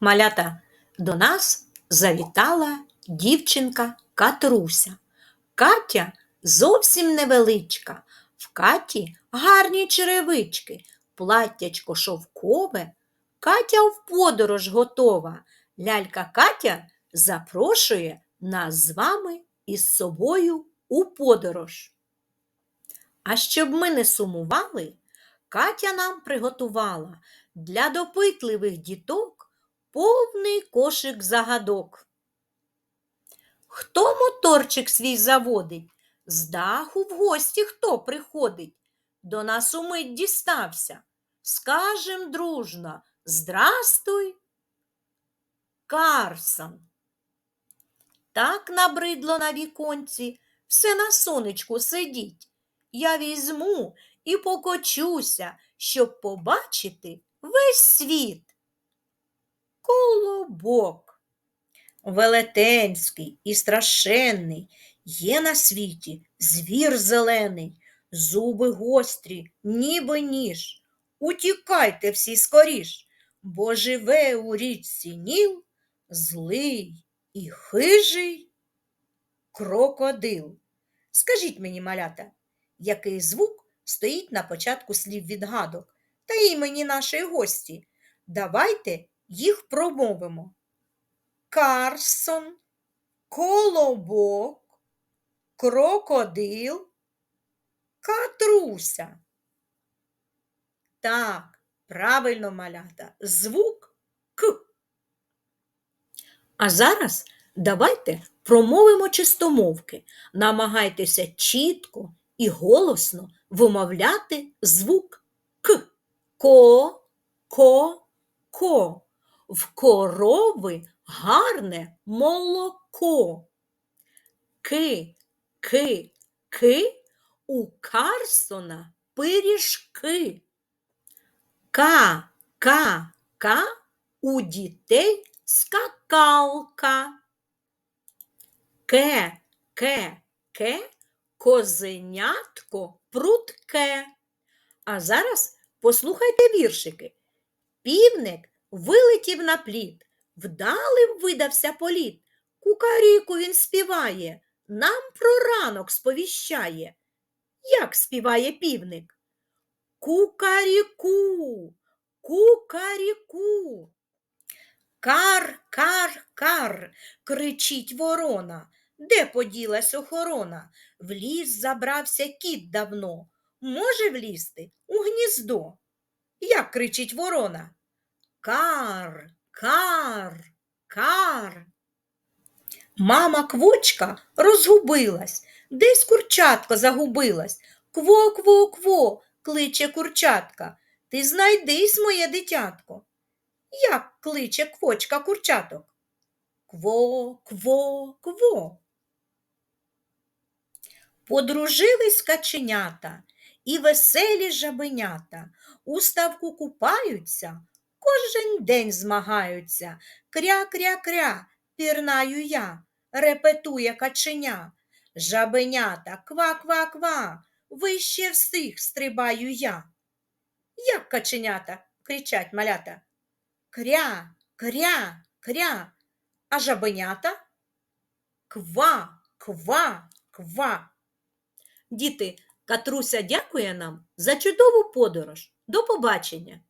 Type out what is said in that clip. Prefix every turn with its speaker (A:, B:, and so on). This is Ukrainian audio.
A: Малята, до нас завітала дівчинка Катруся. Катя зовсім невеличка. В Каті гарні черевички, платтячко шовкове. Катя в подорож готова. Лялька Катя запрошує нас з вами із собою у подорож. А щоб ми не сумували, Катя нам приготувала для допитливих діток повний кошик загадок. Хто моторчик свій заводить? З даху в гості хто приходить? До нас умить дістався. Скажем дружно Здрастуй, Карсон. Так набридло на віконці, все на сонечку сидіть. Я візьму і покочуся, щоб побачити весь світ. Колобок. Велетенський і страшенний, є на світі звір зелений, зуби гострі, ніби ніж. Утікайте всі скоріш, бо живе у річці Ніл злий і хижий крокодил. Скажіть мені, малята, який звук стоїть на початку слів відгадок та імені нашої гості? Давайте їх промовимо. Карсон, колобок, крокодил, катруся. Так, правильно малята, звук К. А зараз давайте промовимо чистомовки. Намагайтеся чітко і голосно вимовляти звук К. Ко, ко, ко. В корови гарне молоко. Ки, ки, ки, у Карсона пиріжки. Ка, ка, ка, у дітей скакалка. Ке, ке, ке, козенятко прутке. А зараз послухайте віршики. Півник вилетів на плід, вдалим видався політ. Кукаріку він співає, нам про ранок сповіщає. Як співає півник? Кукаріку, кукаріку. Кар, кар, кар, кричить ворона. Де поділась охорона? В ліс забрався кіт давно. Може влізти у гніздо. Як кричить ворона? Кар, кар, кар. Мама квочка розгубилась, десь курчатко загубилась. Кво, кво, кво, кличе курчатка. Ти знайдись, моє дитятко. Як кличе квочка курчаток? Кво, кво, кво. Подружились каченята і веселі жабенята. У ставку купаються, кожен день змагаються. Кря-кря-кря, пірнаю я, репетує каченя. Жабенята, ква-ква-ква, вище всіх стрибаю я. Як каченята кричать малята? Кря, кря, кря, а жабенята? Ква, ква, ква. Діти, Катруся дякує нам за чудову подорож. До побачення!